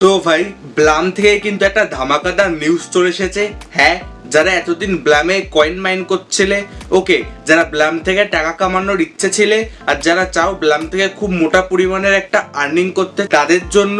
তো ভাই, ব্লাম থেকে কিন্তু একটা ধামাকাদার নিউজ চলে এসেছে। হ্যাঁ যারা এতদিন ব্লামে কয়েন মাইন করছিলে ওকে যারা ব্লাম থেকে টাকা কামানোর ইচ্ছে ছিলে, আর যারা চাও ব্লাম থেকে খুব মোটা পরিমাণের একটা আর্নিং করতে, তাদের জন্য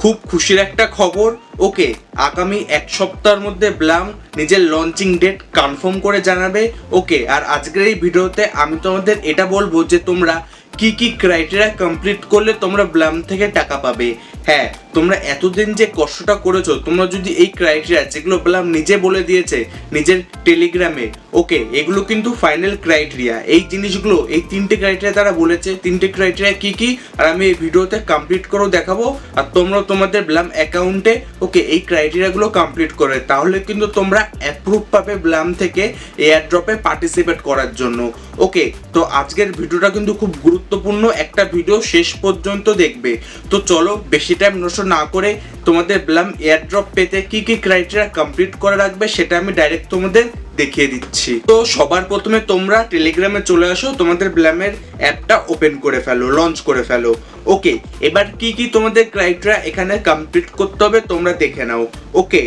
খুব খুশির একটা খবর। ওকে আগামী এক সপ্তাহের মধ্যে ব্লাম নিজের লঞ্চিং ডেট কনফার্ম করে জানাবে। ওকে আর আজকের এই ভিডিওতে আমি তোমাদের এটা বলব যে তোমরা কি কি ক্রাইটেরিয়া কমপ্লিট করলে তোমরা ব্লাম থেকে টাকা পাবে। হ্যাঁ তোমরা এতদিন যে কষ্টটা করেছ, তোমরা যদি এই ক্রাইটেরিয়া যেগুলো ব্লাম নিজে বলে দিয়েছে, নিজের টেলিগ্রামে ওকে এগুলো কিন্তু ফাইনাল ক্রাইটেরিয়া এই জিনিসগুলো, এই তিনটে ক্রাইটেরিয়া তারা বলেছে। তিনটে ক্রাইটেরিয়া কি কি? আর আমি এই ভিডিওতে কমপ্লিট করেও দেখাবো। আর তোমরা তোমাদের ব্লাম অ্যাকাউন্টে ওকে এই ক্রাইটেরিয়াগুলো কমপ্লিট করে। তাহলে কিন্তু তোমরা অ্যাপ্রুভ পাবে ব্লাম থেকে এয়ার ড্রপে পার্টিসিপেট করার জন্য। ওকে তো আজকের ভিডিওটা কিন্তু খুব গুরুত্বপূর্ণ। একটা ভিডিও শেষ পর্যন্ত দেখবে। তো চলো, বেশি টাইম নষ্ট না করে তোমাদের ব্লাম এয়ারড্রপ পেতে কি কি ক্রাইটেরিয়া কমপ্লিট করে রাখবে সেটা আমি ডাইরেক্ট তোমাদের দেখিয়ে দিচ্ছি। তো সবার প্রথমে তোমরা টেলিগ্রামে চলে আসো, তোমাদের ব্ল্যামের অ্যাপটা ওপেন করে ফেলো লঞ্চ করে ফেলো। ওকে, এবার কি কি তোমাদের ক্রাইটেরিয়া এখানে কমপ্লিট করতে হবে তোমরা দেখে নাও। ওকে,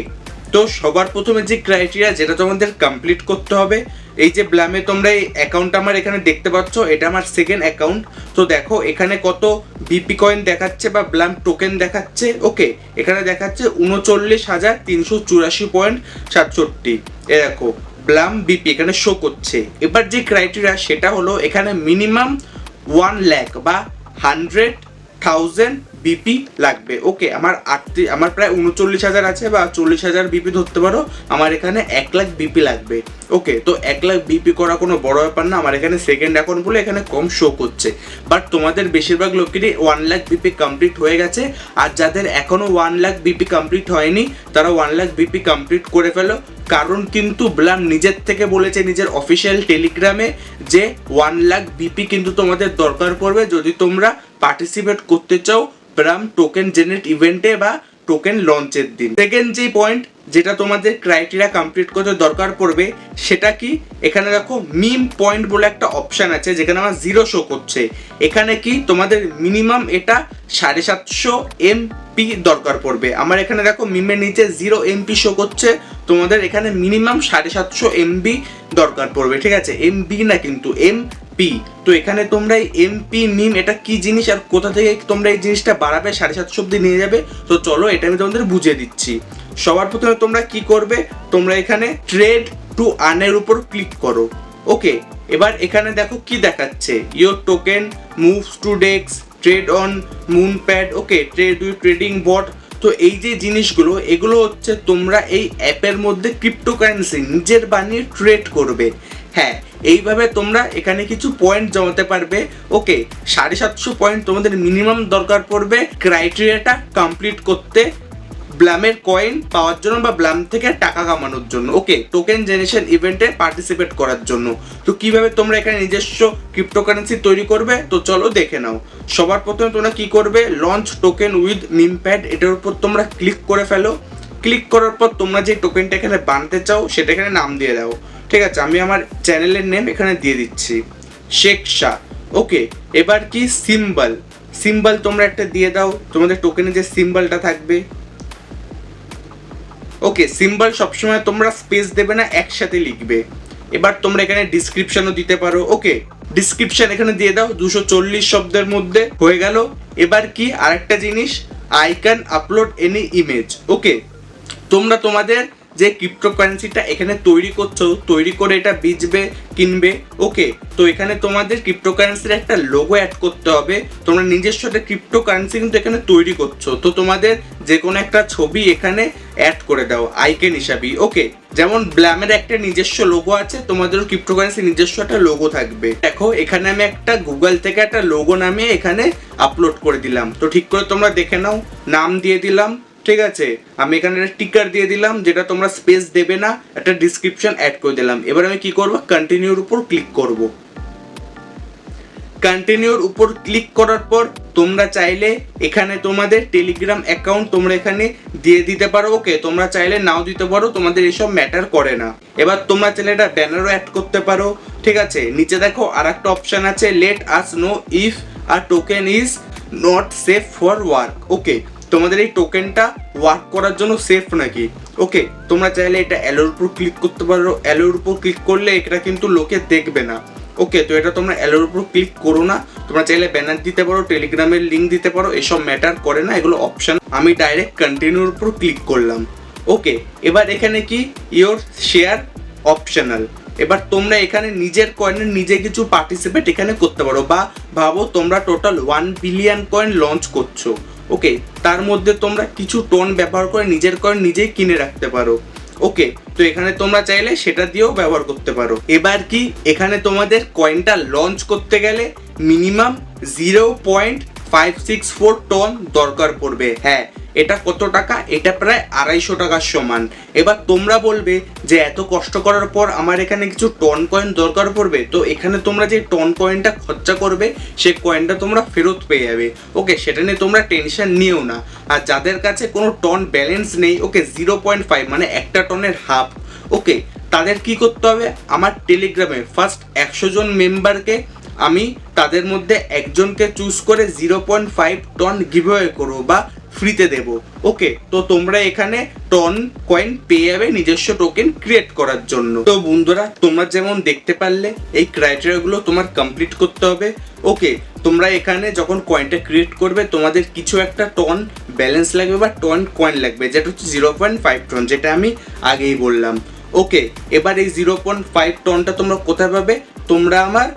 তো সবার প্রথমে যে ক্রাইটেরিয়া যেটা তোমাদের কমপ্লিট করতে হবে, এই যে ব্ল্যামে তোমরা এই অ্যাকাউন্ট আমার এখানে দেখতে পাচ্ছ, এটা আমার সেকেন্ড অ্যাকাউন্ট তো দেখো, এখানে কত বিপি কয়েন দেখাচ্ছে বা ব্ল্যাম টোকেন দেখাচ্ছে ওকে এখানে দেখাচ্ছে উনচল্লিশ হাজার তিনশো চুরাশি পয়েন্ট সাতষট্টি। এ দেখো ব্লাম বিপি এখানে শো করছে। এবার যে ক্রাইটেরিয়া সেটা হলো এখানে মিনিমাম ওয়ান ল্যাক বা হান্ড্রেড থাউজেন্ড বিপি লাগবে। ওকে আমার আটটি আমার প্রায় উনচল্লিশ হাজার আছে বা চল্লিশ হাজার বিপি ধরতে পারো। আমার এখানে এক লাখ বিপি লাগবে। ওকে তো এক লাখ বিপি করা কোনো বড় ব্যাপার না। আমার এখানে সেকেন্ড অ্যাকাউন্ট বলে এখানে কম শো করছে। বাট তোমাদের বেশিরভাগ লোকেরই ওয়ান লাখ বিপি কমপ্লিট হয়ে গেছে। আর যাদের এখনও ওয়ান লাখ বিপি কমপ্লিট হয়নি, তারা ওয়ান লাখ বিপি কমপ্লিট করে ফেলো। কারণ কিন্তু ব্লাম নিজের থেকে বলেছে নিজের অফিসিয়াল টেলিগ্রামে যে ওয়ান লাখ বিপি কিন্তু তোমাদের দরকার পড়বে। যদি তোমরা পার্টিসিপেট করতে চাও ব্রাম টোকেন জেনারেট ইভেন্টে বা টোকেন লঞ্চের দিন। সেকেন্ড যে পয়েন্ট যেটা তোমাদের ক্রাইটেরিয়া কমপ্লিট করতে দরকার পড়বে, সেটা কি? এখানে দেখো মিম পয়েন্ট বলে একটা অপশান আছে, যেখানে আমার জিরো শো করছে। এখানে কি? তোমাদের মিনিমাম এটা সাড়ে সাতশো এমপি দরকার পড়বে। আমার এখানে দেখো মিমের নিচে জিরো এমপি শো করছে, তোমাদের এখানে মিনিমাম সাড়ে সাতশো এমবি দরকার পড়বে, ঠিক আছে? এমবি না কিন্তু এম পি তো এখানে তোমরা এমপি মিম এটা কি জিনিস আর কোথা থেকে তোমরা এই জিনিসটা বাড়াবে? সাড়ে সাতশো অব্দি নিয়ে যাবে। তো চলো এটা আমি তোমাদের বুঝিয়ে দিচ্ছি। সবার প্রথমে তোমরা কি করবে? তোমরা এখানে ট্রেড টু আনের উপর ক্লিক করো। ওকে এবার এখানে দেখো কি দেখাচ্ছে। Your token moves to DEX trade on Moonpad okay trade with trading bot তো এই যে জিনিসগুলো, এগুলো হচ্ছে তোমরা এই অ্যাপের মধ্যে ক্রিপ্টোকারেন্সি নিজের বানিয়ে ট্রেড করবে। হ্যাঁ এইভাবে তোমরা এখানে কিছু পয়েন্ট জমাতে পারবে। ওকে সাড়ে সাতশো পয়েন্ট তোমাদের মিনিমাম দরকার পড়বে ক্রাইটেরিয়াটা কমপ্লিট করতে ব্লামের কয়েন পাওয়ার জন্য বা ব্লাম থেকে টাকা কামানোর জন্য। ওকে টোকেন জেনারেশন ইভেন্টে পার্টিসিপেট করার জন্য। তো কীভাবে তোমরা এখানে নিজস্ব ক্রিপ্টোকারেন্সি তৈরি করবে? তো চলো দেখে নাও। সবার প্রথমে তোমরা কি করবে? লঞ্চ টোকেন উইথ মিমপ্যাড এটার উপর তোমরা ক্লিক করে ফেলো। ক্লিক করার পর তোমরা যে টোকেনটা এখানে বানাতে চাও, সেটা এখানে নাম দিয়ে দাও। ঠিক আছে, আমি আমার চ্যানেলের নেম এখানে দিয়ে দিচ্ছি। শেখ শাহ। ওকে এবার কি সিম্বল সিম্বল তোমরা একটা দিয়ে দাও, তোমাদের টোকেনে যে সিম্বলটা থাকবে। ওকে সিম্বল সবসময় তোমরা স্পেস দেবে না, একসাথে লিখবে। এবার তোমরা এখানে ডিসক্রিপশনও দিতে পারো। ওকে ডিসক্রিপশন এখানে দিয়ে দাও, দুশো চল্লিশ শব্দের মধ্যে হয়ে গেল। এবার কি আরেকটা জিনিস? I can upload any image okay তোমরা তোমাদের যে ক্রিপ্টোকারেন্সিটা এখানে তৈরি করছ, তৈরি করে এটা বেচবে কিনবে ওকে তো এখানে তোমাদের ক্রিপ্টোকারেন্সির একটা লোগো অ্যাড করতে হবে। তোমরা নিজস্ব একটা ক্রিপ্টোকারেন্সি কিন্তু এখানে তৈরি করছ। তো তোমাদের যে কোনো একটা ছবি এখানে অ্যাড করে দাও আইকেন হিসাবেই ওকে যেমন ব্ল্যামের একটা নিজস্ব লোগো আছে, তোমাদেরও ক্রিপ্টোকারেন্সি নিজস্ব একটা লোগো থাকবে। দেখো, এখানে আমি একটা গুগল থেকে একটা লোগো নামিয়ে এখানে আপলোড করে দিলাম। তো ঠিক করে তোমরা দেখে নাও, নাম দিয়ে দিলাম ঠিক আছে, আমি এখানে একটা টিকার দিয়ে দিলাম, যেটা তোমরা স্পেস দেবে না, একটা ডিসক্রিপশন অ্যাড করে দিলাম। এবার আমি কি করব? কন্টিনিউর উপর ক্লিক করব। কন্টিনিউর উপর ক্লিক করার পর তোমরা চাইলে এখানে তোমাদের টেলিগ্রাম অ্যাকাউন্ট তোমরা এখানে দিয়ে দিতে পারো। ওকে তোমরা চাইলে নাও দিতে পারো, তোমাদের এসব ম্যাটার করে না। এবার তোমরা চাইলে এটা ব্যানারও অ্যাড করতে পারো। ঠিক আছে, নিচে দেখো আর একটা অপশান আছে let us know if our token is not safe for work okay তোমাদের এই টোকেনটা ওয়ার্ক করার জন্য সেফ নাকি? ওকে তোমরা চাইলে এটা অ্যালোর উপর ক্লিক করতে পারো। অ্যালোর উপর ক্লিক করলে এটা কিন্তু লোকে দেখবে না। ওকে তো এটা তোমরা অ্যালোর উপর ক্লিক করো না। তোমরা চাইলে ব্যানার দিতে পারো টেলিগ্রামের লিঙ্ক দিতে পারো, এসব ম্যাটার করে না। এগুলো অপশান আমি ডাইরেক্ট কন্টিনিউর উপর ক্লিক করলাম। ওকে এবার এখানে কি? ইওর শেয়ার অপশনাল এবার তোমরা এখানে নিজের কয়েনের নিজে কিছু পার্টিসিপেট এখানে করতে পারো বা ভাবো তোমরা total one billion coin launch করছ। ওকে তার মধ্যে তোমরা কিছু টোন ব্যবহার করে নিজের কয়েন নিজেই কিনে রাখতে পারো। ওকে তো এখানে তোমরা চাইলে সেটা দিয়েও ব্যবহার করতে পারো। এবার কি, এখানে তোমাদের কয়েনটা লঞ্চ করতে গেলে minimum zero point five six four ton দরকার পড়বে। হ্যাঁ এটা কত টাকা? এটা প্রায় আড়াইশো টাকার সমান। এবার তোমরা বলবে যে এত কষ্ট করার পর আমার এখানে কিছু টন কয়েন দরকার পড়বে? তো এখানে তোমরা যে টন কয়েনটা খরচা করবে সেই কয়েনটা তোমরা ফেরত পেয়ে যাবে। ওকে, সেটা নিয়ে তোমরা টেনশন নিও না। আর যাদের কাছে কোনো টন ব্যালেন্স নেই, ওকে জিরো পয়েন্ট ফাইভ মানে একটা টনের হাফ ওকে, তাদের কি করতে হবে? আমার টেলিগ্রামে ফার্স্ট একশো জন মেম্বারকে আমি তাদের মধ্যে একজনকে চুজ করে zero point five ton giveaway করব বা ফ্রিতে দেব। ওকে তো তোমরা এখানে টন কয়েন পেয়ে যাবে নিজস্ব টোকেন ক্রিয়েট করার জন্য। তো বন্ধুরা, তোমরা যেমন দেখতে পারলে, এই ক্রাইটেরিয়াগুলো তোমার কমপ্লিট করতে হবে। ওকে তোমরা এখানে যখন কয়েনটা ক্রিয়েট করবে, তোমাদের কিছু একটা টন ব্যালেন্স লাগবে বা টন কয়েন লাগবে, যেটা হচ্ছে জিরো পয়েন্ট ফাইভ টন যেটা আমি আগেই বললাম। ওকে এবার এই জিরো পয়েন্ট ফাইভ টনটা তোমরা কোথায় পাবে? তোমরা আমার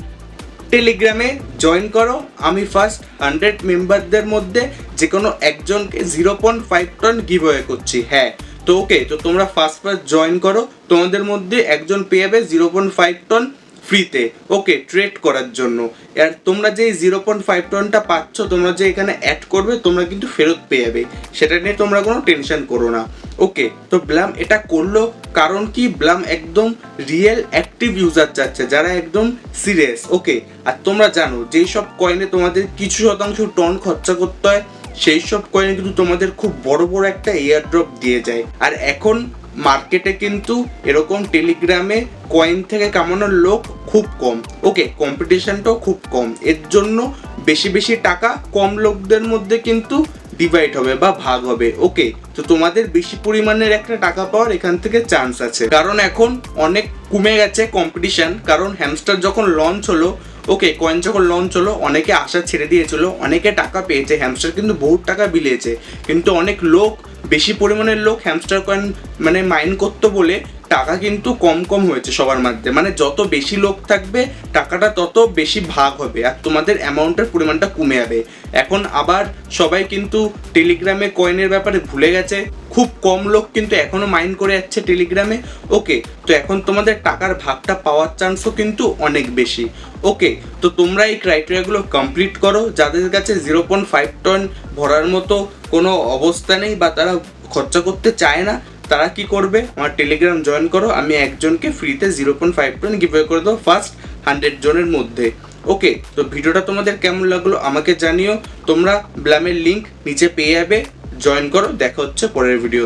টেলিগ্রামে জয়েন করো। আমি ফার্স্ট হান্ড্রেড মেম্বারদের মধ্যে যে কোনো একজনকে zero point five ton give করছি। হ্যাঁ তো ওকে তো তোমরা ফার্স্ট ফার্স্ট জয়েন করো। তোমাদের মধ্যে একজন পেয়ে যাবে জিরো পয়েন্ট ফাইভ টন ফ্রিতে ওকে ট্রেড করার জন্য। আর তোমরা যে জিরো পয়েন্ট ফাইভ টনটা পাচ্ছ, তোমরা যে এখানে অ্যাড করবে, তোমরা কিন্তু ফেরত পেয়ে যাবে। সেটা নিয়ে তোমরা কোনো টেনশন করো না। ওকে, তো ব্লাম এটা করল কারণ কি? ব্লাম একদম রিয়েল অ্যাক্টিভ ইউজার যাচ্ছে, যারা একদম সিরিয়াস ওকে, আর তোমরা জানো, যেই সব কয়েনে তোমাদের কিছু শতাংশ টন খরচা করতে হয়, সেই সব কয়েনে কিন্তু তোমাদের খুব বড় বড় একটা এয়ার ড্রপ দিয়ে যায়। আর এখন মার্কেটে কিন্তু এরকম টেলিগ্রামে কয়েন থেকে কামানোর লোক খুব কম। ওকে কম্পিটিশনটাও খুব কম। এর জন্য বেশি বেশি টাকা কম লোকদের মধ্যে কিন্তু ডিভাইড হবে বা ভাগ হবে। ওকে তো তোমাদের বেশি পরিমাণের একটা টাকা পাওয়ার এখান থেকে চান্স আছে। কারণ এখন অনেক কমে গেছে কম্পিটিশন কারণ হ্যামস্টার যখন লঞ্চ হলো ওকে কয়েন যখন লঞ্চ হলো, অনেকে আশা ছেড়ে দিয়েছিল, অনেকে টাকা পেয়েছে হ্যামস্টার কিন্তু বহুত টাকা বিলিয়েছে। কিন্তু অনেক লোক বেশি পরিমাণের লোক হ্যামস্টার কয়েন মানে মাইন করতো বলে টাকা কিন্তু কম কম হয়েছে সবার মধ্যে। মানে যত বেশি লোক থাকবে, টাকাটা তত বেশি ভাগ হবে আর তোমাদের অ্যামাউন্টের পরিমাণটা কমে যাবে। এখন আবার সবাই কিন্তু টেলিগ্রামে কয়েনের ব্যাপারে ভুলে গেছে। খুব কম লোক কিন্তু এখনও মাইন্ড করে যাচ্ছে টেলিগ্রামে ওকে তো এখন তোমাদের টাকার ভাগটা পাওয়ার চান্সও কিন্তু অনেক বেশি। ওকে তো তোমরা এই ক্রাইটেরিয়াগুলো কমপ্লিট করো। যাদের কাছে জিরো পয়েন্ট ফাইভ টন ভরার মতো কোনো অবস্থা নেই বা তারা খরচা করতে চায় না তারা কি করবে? আমার টেলিগ্রাম জয়েন করো, আমি একজনকে ফ্রিতে zero point five ton giveaway করে দেবো ফার্স্ট হান্ড্রেড জনের মধ্যে। ওকে তো ভিডিওটা তোমাদের কেমন লাগল আমাকে জানিও। তোমরা ব্ল্যামের লিঙ্ক নিচে পেয়ে যাবে। জয়েন করো, দেখা হচ্ছে পরের ভিডিও